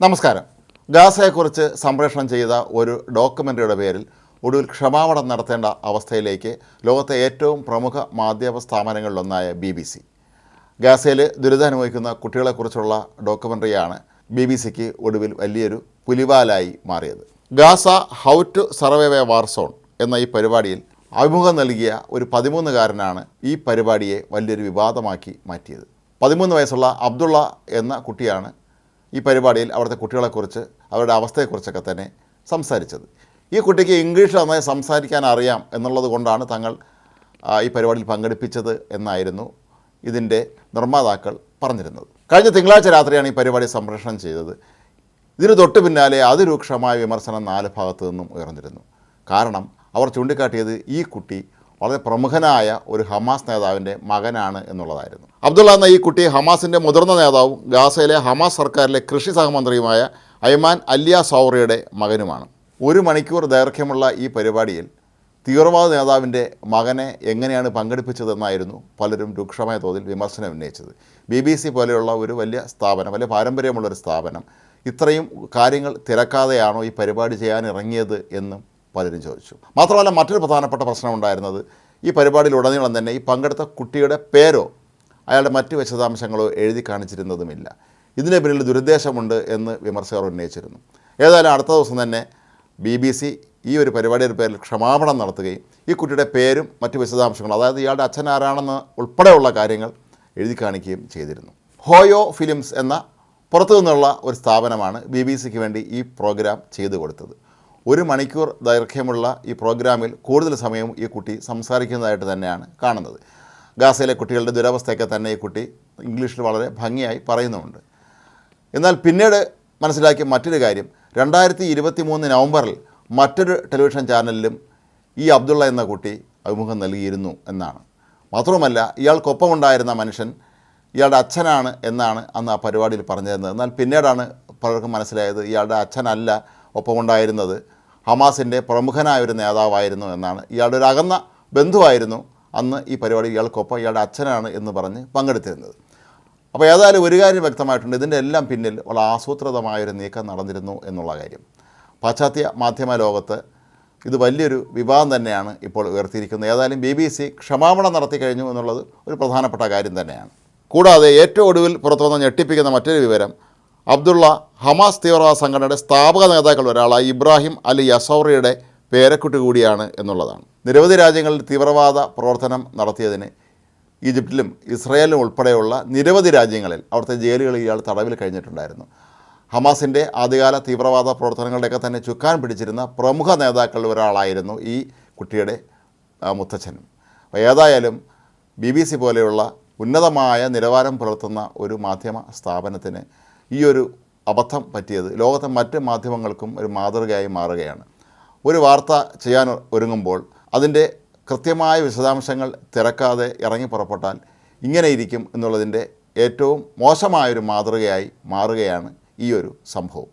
നമസ്കാരം. ഗാസയെക്കുറിച്ച് സംപ്രേഷണം ചെയ്ത ഒരു ഡോക്യുമെന്ററിയുടെ പേരിൽ ഒടുവിൽ ക്ഷമാപണം നടത്തേണ്ട അവസ്ഥയിലേക്ക് ലോകത്തെ ഏറ്റവും പ്രമുഖ മാധ്യമ സ്ഥാപനങ്ങളിലൊന്നായ ബി ബി സി. ഗാസയിൽ ദുരിതമനുഭവിക്കുന്ന കുട്ടികളെക്കുറിച്ചുള്ള ഡോക്യുമെന്ററിയാണ് ബി ബി സിക്ക് ഒടുവിൽ വലിയൊരു പുലിവാലായി മാറിയത്. Gaza how to survive a war zone എന്ന ഈ പരിപാടിയിൽ അഭിമുഖം നൽകിയ ഒരു പതിമൂന്നുകാരനാണ് ഈ പരിപാടിയെ വലിയൊരു വിവാദമാക്കി മാറ്റിയത്. പതിമൂന്ന് വയസ്സുള്ള അബ്ദുള്ള എന്ന കുട്ടിയാണ് ഈ പരിപാടിയിൽ അവിടുത്തെ കുട്ടികളെക്കുറിച്ച് അവരുടെ അവസ്ഥയെക്കുറിച്ചൊക്കെ തന്നെ സംസാരിച്ചത്. ഈ കുട്ടിക്ക് ഇംഗ്ലീഷ് നന്നായി സംസാരിക്കാൻ അറിയാം എന്നുള്ളത് കൊണ്ടാണ് തങ്ങൾ ഈ പരിപാടിയിൽ പങ്കെടുപ്പിച്ചത് എന്നായിരുന്നു ഇതിന്റെ നിർമ്മാതാക്കൾ പറഞ്ഞിരുന്നത്. കഴിഞ്ഞ തിങ്കളാഴ്ച രാത്രിയാണ് ഈ പരിപാടി സംപ്രേഷണം ചെയ്തത്. ഇതിന് തൊട്ട് പിന്നാലെ അതിരൂക്ഷമായ വിമർശനം നാല് ഭാഗത്തു നിന്നും ഉയർന്നിരുന്നു. കാരണം അവർ ചൂണ്ടിക്കാട്ടിയത് ഈ കുട്ടി വളരെ പ്രമുഖനായ ഒരു ഹമാസ് നേതാവിന്റെ മകനാണ് എന്നുള്ളതായിരുന്നു. അബ്ദുള്ള എന്ന ഈ കുട്ടി ഹമാസിന്റെ മുതിർന്ന നേതാവും ഗാസയിലെ ഹമാസ് സർക്കാരിലെ കൃഷി സഹമന്ത്രിയുമായ അയ്മാൻ അല്ലിയ സൗറിയുടെ മകനുമാണ്. ഒരു മണിക്കൂർ ദൈർഘ്യമുള്ള ഈ പരിപാടിയിൽ തീവ്രവാദ നേതാവിന്റെ മകനെ എങ്ങനെയാണ് പങ്കെടുപ്പിച്ചതെന്നായിരുന്നു പലരും രൂക്ഷമായ തോതിൽ വിമർശനം ഉന്നയിച്ചത്. ബി ബി സി പോലെയുള്ള ഒരു വലിയ സ്ഥാപനം വലിയ പാരമ്പര്യമുള്ളൊരു സ്ഥാപനം ഇത്രയും കാര്യങ്ങൾ തിരക്കാതെയാണോ ഈ പരിപാടി ചെയ്യാൻ ഇറങ്ങിയത് എന്നും പലരും ചോദിച്ചു. മാത്രമല്ല മറ്റൊരു പ്രധാനപ്പെട്ട പ്രശ്നം ഉണ്ടായിരുന്നത് ഈ പരിപാടിയിലുടനീളം തന്നെ ഈ പങ്കെടുത്ത കുട്ടിയുടെ പേരോ അയാളുടെ മറ്റ് വിശദാംശങ്ങളോ എഴുതി കാണിച്ചിരുന്നതുമില്ല. ഇതിന് പിന്നിൽ ദുരുദ്ദേശമുണ്ട് എന്ന് വിമർശകർ ഉന്നയിച്ചിരുന്നു. ഏതായാലും അടുത്ത ദിവസം തന്നെ ബി ബി സി ഈ ഒരു പരിപാടിയുടെ പേരിൽ ക്ഷമാപണം നടത്തുകയും ഈ കുട്ടിയുടെ പേരും മറ്റ് വിശദാംശങ്ങളും അതായത് ഇയാളുടെ അച്ഛൻ ആരാണെന്ന് ഉൾപ്പെടെയുള്ള കാര്യങ്ങൾ എഴുതി കാണിക്കുകയും ചെയ്തിരുന്നു. ഹോയോ ഫിലിംസ് എന്ന പുറത്തു നിന്നുള്ള ഒരു സ്ഥാപനമാണ് ബി ബി സിക്ക് വേണ്ടി ഈ പ്രോഗ്രാം ചെയ്തു കൊടുത്തത്. ഒരു മണിക്കൂർ ദൈർഘ്യമുള്ള ഈ പ്രോഗ്രാമിൽ കൂടുതൽ സമയവും ഈ കുട്ടി സംസാരിക്കുന്നതായിട്ട് തന്നെയാണ് കാണുന്നത്. ഗാസയിലെ കുട്ടികളുടെ ദുരവസ്ഥയൊക്കെ തന്നെ ഈ കുട്ടി ഇംഗ്ലീഷിൽ വളരെ ഭംഗിയായി പറയുന്നുമുണ്ട്. എന്നാൽ പിന്നീട് മനസ്സിലാക്കിയ മറ്റൊരു കാര്യം രണ്ടായിരത്തി ഇരുപത്തി മൂന്ന് നവംബറിൽ മറ്റൊരു ടെലിവിഷൻ ചാനലിലും ഈ അബ്ദുള്ള എന്ന കുട്ടി അഭിമുഖം നൽകിയിരുന്നു എന്നാണ്. മാത്രവുമല്ല ഇയാൾക്കൊപ്പമുണ്ടായിരുന്ന മനുഷ്യൻ ഇയാളുടെ അച്ഛനാണ് എന്നാണ് അന്ന് ആ പരിപാടിയിൽ പറഞ്ഞിരുന്നത്. എന്നാൽ പിന്നീടാണ് പലർക്കും മനസ്സിലായത് ഇയാളുടെ അച്ഛനല്ല ഒപ്പമുണ്ടായിരുന്നത്. ഹമാസിന്റെ പ്രമുഖനായ ഒരു നേതാവായിരുന്നു എന്നാണ്. ഇയാളുടെ ഒരു അകന്ന ബന്ധുവായിരുന്നു അന്ന് ഈ പരിപാടി ഇയാൾക്കൊപ്പം ഇയാളുടെ അച്ഛനാണ് എന്ന് പറഞ്ഞ് പങ്കെടുത്തിരുന്നത്. അപ്പോൾ ഏതായാലും ഒരു കാര്യം വ്യക്തമായിട്ടുണ്ട്. ഇതിന്റെ എല്ലാം പിന്നിൽ വളരെ ആസൂത്രിതമായൊരു നീക്കം നടന്നിരുന്നു എന്നുള്ള കാര്യം. പാശ്ചാത്യ മാധ്യമ ലോകത്ത് ഇത് വലിയൊരു വിവാദം തന്നെയാണ് ഇപ്പോൾ ഉയർത്തിയിരിക്കുന്നത്. ഏതായാലും ബി ബി സി ക്ഷമാപണം നടത്തി കഴിഞ്ഞു എന്നുള്ളത് ഒരു പ്രധാനപ്പെട്ട കാര്യം തന്നെയാണ്. കൂടാതെ ഏറ്റവും ഒടുവിൽ പുറത്തു വന്ന ഞെട്ടിപ്പിക്കുന്ന മറ്റൊരു വിവരം അബ്ദുള്ള ഹമാസ് തീവ്രവാദ സംഘടനയുടെ സ്ഥാപക നേതാക്കൾ ഒരാളായ ഇബ്രാഹിം അലി യസൗറിയുടെ പേരക്കുട്ടി കൂടിയാണ് എന്നുള്ളതാണ്. നിരവധി രാജ്യങ്ങളിൽ തീവ്രവാദ പ്രവർത്തനം നടത്തിയതിന് ഈജിപ്തിലും ഇസ്രായേലിലും ഉൾപ്പെടെയുള്ള നിരവധി രാജ്യങ്ങളിൽ അവിടുത്തെ ജയിലുകളിൽ ഇയാൾ തടവിൽ കഴിഞ്ഞിട്ടുണ്ടായിരുന്നു. ഹമാസിന്റെ ആദ്യകാല തീവ്രവാദ പ്രവർത്തനങ്ങളുടെയൊക്കെ തന്നെ ചുക്കാൻ പിടിച്ചിരുന്ന പ്രമുഖ നേതാക്കളിൽ ഒരാളായിരുന്നു ഈ കുട്ടിയുടെ മുത്തച്ഛനും. അപ്പോൾ ഏതായാലും ബി ബി സി പോലെയുള്ള ഉന്നതമായ നിലവാരം പുലർത്തുന്ന ഒരു മാധ്യമ സ്ഥാപനത്തിന് ഈ ഒരു അബദ്ധം പറ്റിയത് ലോകത്തെ മറ്റ് മാധ്യമങ്ങൾക്കും ഒരു മാതൃകയായി മാറുകയാണ്. ഒരു വാർത്ത ചെയ്യാൻ ഒരുങ്ങുമ്പോൾ അതിന്റെ കൃത്യമായ വിശദാംശങ്ങൾ തിരക്കാതെ ഇറങ്ങി പുറപ്പെട്ടാൽ ഇങ്ങനെയിരിക്കും എന്നുള്ളതിന്റെ ഏറ്റവും മോശമായൊരു മാതൃകയായി മാറുകയാണ് ഈ ഒരു സംഭവം.